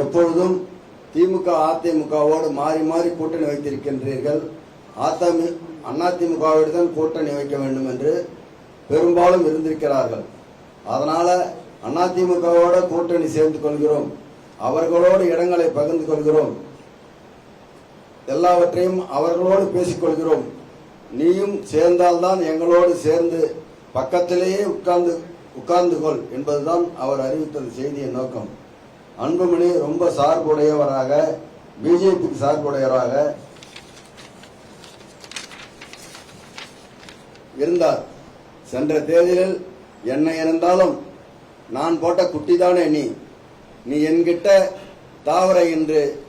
எப்பொழுதும் திமுக அதிமுகவோடு மாறி மாறி கூட்டணி வைத்திருக்கின்றீர்கள். அதிமு அதிமுகவோடு தான் கூட்டணி வைக்க வேண்டும் என்று பெரும்பாலும் இருந்திருக்கிறார்கள். அதனால அதிமுகவோட கூட்டணி சேர்ந்து கொள்கிறோம். அவர்களோடு இடங்களை பகிர்ந்து கொள்கிறோம். எல்லாவற்றையும் அவர்களோடு பேசிக்கொள்கிறோம் நீயும் சேர்ந்தால்தான் எங்களோடு சேர்ந்து பக்கத்திலேயே உட்கார்ந்து உட்கார்ந்து கொள் என்பதுதான் அவர் அறிவித்தது செய்தியின் நோக்கம். அன்புமணி ரொம்ப சார்புடையவராக பிஜேபிக்கு சார்புடையவராக இருந்தார். சென்ற தேர்தலில் என்ன இருந்தாலும் நான் போட்ட குட்டிதானே நீ. நீ என்கிட்ட தாவர என்று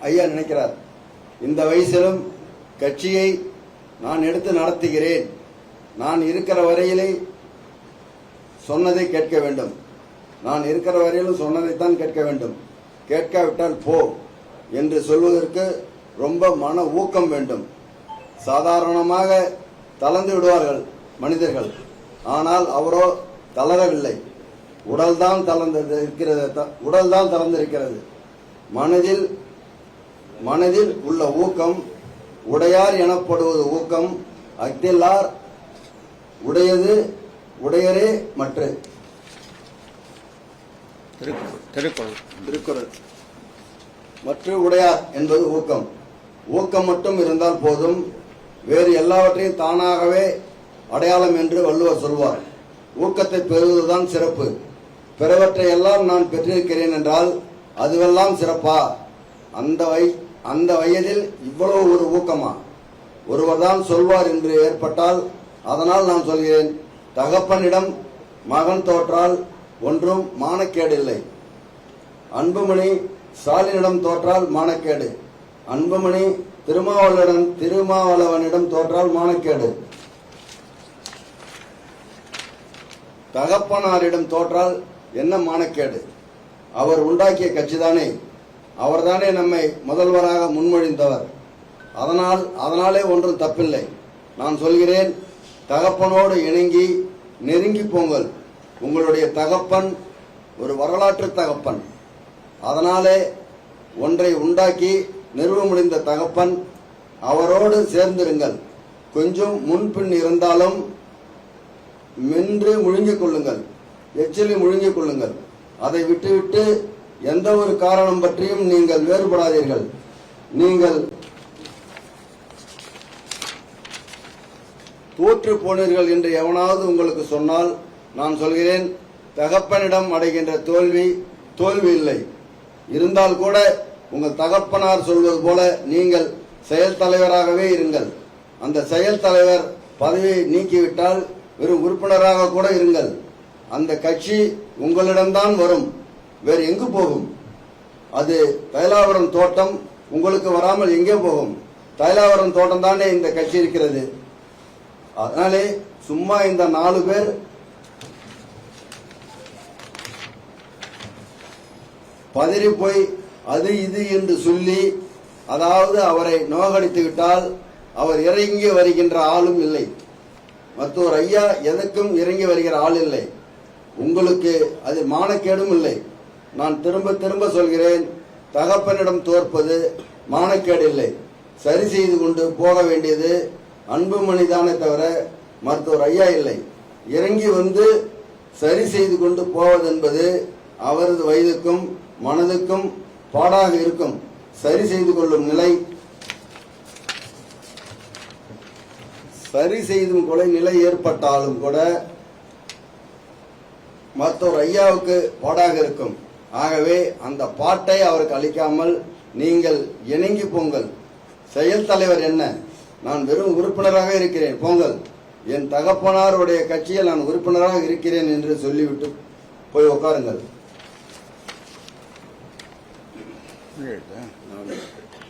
ஐயா நினைக்கிறார். இந்த வயசிலும் கட்சியை நான் எடுத்து நடத்துகிறேன். நான் இருக்கிற வரையிலே சொன்னதை கேட்க வேண்டும். நான் இருக்கிற வரையிலும் சொன்னதைத்தான் கேட்க வேண்டும். கேட்காவிட்டால் போ என்று சொல்வதற்கு ரொம்ப மன ஊக்கம் வேண்டும். சாதாரணமாக தளர்ந்து விடுவார்கள் மனிதர்கள். ஆனால் அவரோ தளரவில்லை. உடல்தான் தளர்ந்தது இருக்கிறது. உடல்தான் தளர்ந்திருக்கிறது. மனதில் மனதில் உள்ள ஊக்கம் உடையார் எனப்படுவது ஊக்கம் அக்தில்லார் உடையது உடையரே மற்ற. திருக்குறள். திருக்குறள். மற்ற உடையார் என்பது ஊக்கம். ஊக்கம் மட்டும் இருந்தால் போதும். வேறு எல்லாவற்றையும் தானாகவே அடையாளம் என்று வள்ளுவர் சொல்வார். ஊக்கத்தை பெறுவதுதான் சிறப்பு. பிறவற்றை எல்லாம் நான் பெற்றிருக்கிறேன் என்றால் அதுவெல்லாம் சிறப்பா? அந்த வை அந்த வயதில் இவ்வளவு ஒரு ஊக்கமா? ஒருவர் தான் சொல்வார் என்று ஏற்பட்டால் அதனால் நான் சொல்கிறேன். தகப்பனிடம் மகன் தோற்றால் ஒன்றும் மானக்கேடு இல்லை. அன்புமணி ஸ்டாலினிடம் தோற்றால் மானக்கேடு. அன்புமணி திருமாவளவன் திருமாவளவனிடம் தோற்றால் மானக்கேடு. தகப்பனாரிடம் தோற்றால் என்ன மானக்கேடு? அவர் உண்டாக்கிய கட்சிதானே. அவர்தானே நம்மை முதல்வராக முன்மொழிந்தவர். அதனால் அதனாலே ஒன்றும் தப்பில்லை. நான் சொல்கிறேன் தகப்பனோடு இணங்கி நெருங்கி போங்கள். உங்களுடைய தகப்பன் ஒரு வரலாற்று தகப்பன். அதனாலே ஒன்றை உண்டாக்கி நிறுவ முடிந்த தகப்பன் அவரோடு சேர்ந்திருங்கள். கொஞ்சம் முன்பின் இருந்தாலும் மென்று முழுங்கிக் கொள்ளுங்கள். எச்சிலி முழுங்கிக் கொள்ளுங்கள். அதை விட்டுவிட்டு எந்த ஒரு காரணம் பற்றியும் நீங்கள் வேறுபடாதீர்கள். நீங்கள் தோற்று போனீர்கள் என்று எவனாவது உங்களுக்கு சொன்னால் நான் சொல்கிறேன் தகப்பனிடம் அடைகின்ற தோல்வி தோல்வி இல்லை. இருந்தால் கூட உங்கள் தகப்பனார் சொல்வது போல நீங்கள் செயல் தலைவராகவே இருங்கள். அந்த செயல் தலைவர் பதவியை நீக்கிவிட்டால் வெறும் உறுப்பினராக கூட இருங்கள். அந்த கட்சி உங்களிடம்தான் வரும் வேறு எங்கு போகும்? அது தைலாவரம் தோட்டம் உங்களுக்கு வராமல் எங்கே போகும்? தைலாவரம் தோட்டம் தானே இந்த கட்சி இருக்கிறது? அதனாலே சும்மா இந்த நாலு பேர் பதறி போய் அது இது என்று சொல்லி அதாவது அவரை நோகடித்து விட்டால் அவர் இறங்கி வருகின்ற ஆளும் இல்லை. மற்றொரு ஐயா எதற்கும் இறங்கி வருகிற ஆள் இல்லை. உங்களுக்கு அது மானக்கேடும் இல்லை. நான் திரும்ப திரும்ப சொல்கிறேன் தகப்பனிடம் தோற்பது மானக்கேடு இல்லை. சரி செய்து கொண்டு போக வேண்டியது அன்புமணிதானே தவிர மருத்துவர் ஐயா இல்லை. இறங்கி வந்து சரி செய்து கொண்டு போவதென்பது அவரது வயதுக்கும் மனதுக்கும் பாடாக இருக்கும். சரி செய்து கொள்ளும் நிலை. சரி செய்தும் கொலை நிலை ஏற்பட்டாலும் கூட மற்றொரு ஐயாவுக்கு பாடாக இருக்கும். ஆகவே அந்த பாட்டை அவருக்கு அளிக்காமல் நீங்கள் இணங்கி போங்கள். செயல் தலைவர் என்ன? நான் வெறும் உறுப்பினராக இருக்கிறேன். போங்கள். என் தகப்பனாருடைய கட்சியில் நான் உறுப்பினராக இருக்கிறேன் என்று சொல்லிவிட்டு போய் உட்காருங்கள். Weird, huh? Oh,